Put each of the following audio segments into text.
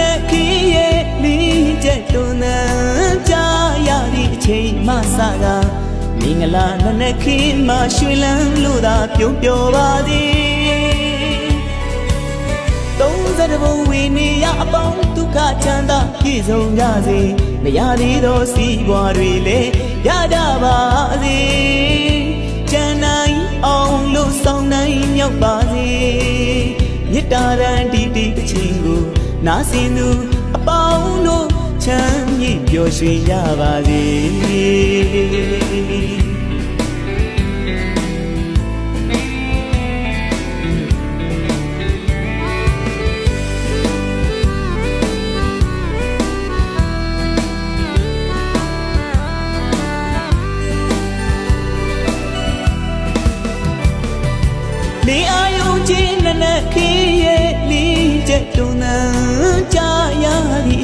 နဲ့ခီးရဲ့လင်းချက်တွန်းနှံကြာရသည့်အချိန်မှစကားမင်္ဂလာနနက်ခင်းမှရွှေလန်းလို့သာပြုံးပျော်ပါသည်သုံးစရဘုံဝီနေရအပေါင်းဒုက္ခချမ်းသာပြည့်စုံကြစေမရသေးသောစီးပွားတွေလည်းရကြပါစေကျန်နိုင်အောင်လို့ဆောင်နိုင်မြောက်ပါစေမေတ္တာရန်တီတီအချင်းကို နာစင်သူအပေါင်းတို့ချမ်းမြေ့ပျော်ရွှင်ကြပါစေလေအာယုံချင်းနနက်ခင်းရဲ့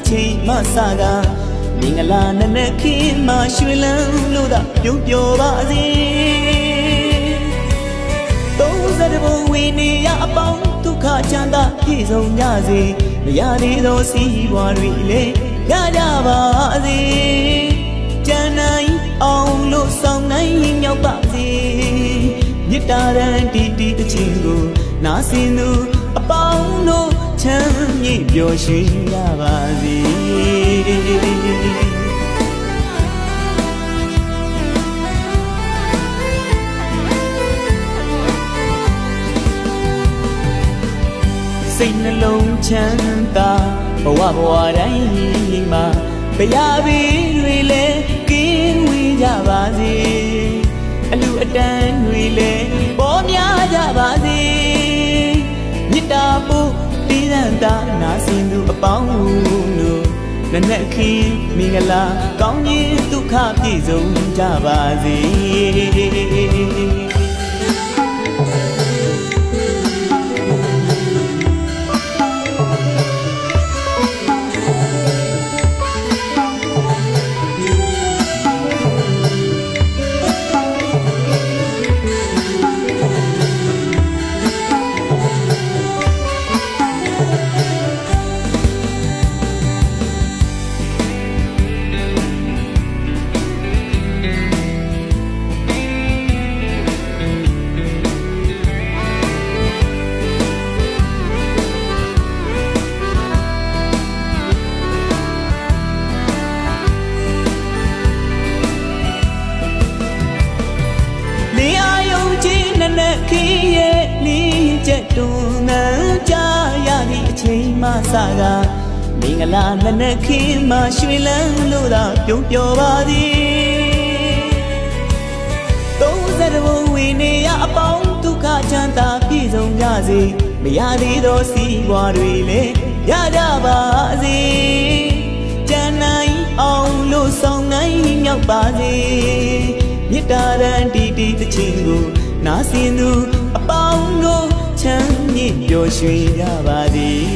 ချိန်မှစကားမင်္ဂလာနနက်ခင်းမှရွှေလန်းလို့သာပြုံးပျော်ပါစေသုံးစရဘုံဝီနေရအပေါင်းဒုက္ခချမ်းသာပြည့်စုံကြစေမရသေးသောစီးပွားတွေလည်းရကြပါစေကျန်နိုင်အောင်လို့ဆောင်နိုင်မြောက်ပါစေမေတ္တာရန်တီတီတခြင်းကိုနာစင်သူအပေါင်းတို့ချမ်းမြေ့ ပျော်ရွှင်ကြပါစေစိတ်နှလုံးချမ်းသာဘဝဘဝတိုင်းမှာဘုရားဘီတွေလည်းကင်းဝေးကြပါစေအလူအတန်း တည်တဲ့တာနာစင်သူအပေါင်းတို့နနက်ခင်းမင်္ဂလာကောင်းကြီးဒုက္ခပြည့်စုံကြပါစေ တွန်းနှံကြာရသည့်အချိန်မှစကားမင်္ဂလာနနက်ခင်းမှရွှေလန်းလို့သာပြုံးပျော်ပါသည်သုံးစရဘုံဝီနေရအပေါင်းဒုက္ခချမ်းသာပြည့်စုံကြစေမရသေးသောစီးပွားတွေလည်းရကြပါစေကျန်နိုင်အောင်လို့ဆောင်နိုင်မြောက်ပါစေမေတ္တာရန်တီတီတခြင်းကိုနာစင်သူအပေါင်းတို့ ချမ်းမြေ့ပျော်ရွှင်ကြပါသည်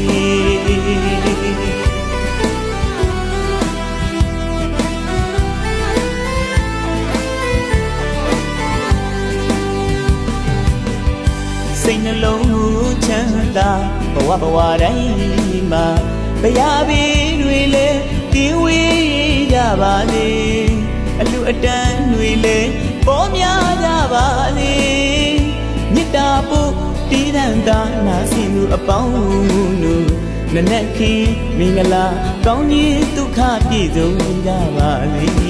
စိတ်နှလုံးကိုချမ်းသာဘဝဘဝတိုင်းမှာဘုရားဘီတွေလည်းကင်းဝေးကြပါစေအလူအတန်းတွေလည်းပေါ်များကြပါ အပေါင်းတို့နနက်ခင်းမင်္ဂလာကောင်းကြီးဒုက္ခပြည့်စုံကြပါစေ